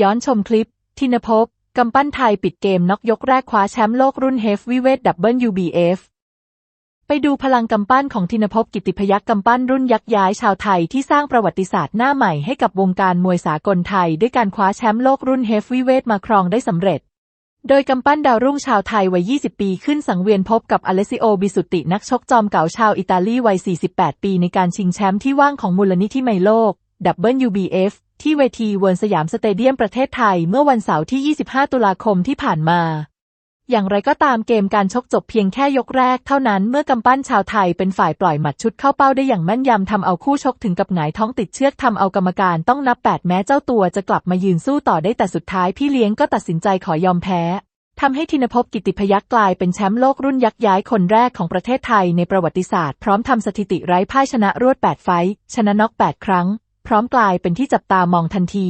ย้อนชมคลิป ทินภพกำปั้นไทยปิดเกมน็อกยกแรกคว้าแชมป์โลกรุ่นเฮฟวีเวทดับเบิลยูบีเอฟไปดูพลังกำปั้นของทินภพกิติพยักษ์กำปั้นรุ่นยักษ์ย้ายชาวไทยที่สร้างประวัติศาสตร์หน้าใหม่ให้กับวงการมวยสากลไทย ด้วยการคว้าแชมป์โลกรุ่นเฮฟวีเวทมาครองได้สำเร็จ โดยกำปั้นดาวรุ่งชาวไทยวัย 20 ปีขึ้นสังเวียนพบกับอเลซิโอ บิสุตินักชกจอมเก่าชาวอิตาลีวัย 48 ปีในการชิงแชมป์ที่ว่างของมูลนิธิไมโลก WBF ที่เวทีเวิร์นสยามสเตเดียมประเทศไทยเมื่อวันเสาร์ที่ 25 ตุลาคมที่ผ่านมา อย่างไรก็ตามเกมการชกจบเพียงแค่ยกแรกเท่านั้นเมื่อกำปั้นชาวไทยเป็นฝ่ายปล่อยหมัดชุดเข้าเป้าได้อย่างแม่นยำทำเอาคู่ชกถึงกับหงายท้องติดเชือกทำเอากรรมการต้องนับ 8 แม้เจ้าตัวจะกลับมายืนสู้ต่อได้แต่สุดท้ายพี่เลี้ยงก็ตัดสินใจขอยอมแพ้ทำให้ทินภพกิติพยักกลายเป็นแชมป์โลกรุ่นยักษ์ย้ายคนแรกของประเทศไทยในประวัติศาสตร์ พร้อมทำสถิติไร้พ่ายชนะรวด 8 ไฟท์ชนะน็อก 8 ครั้ง พร้อมกลายเป็นที่จับตามองทันที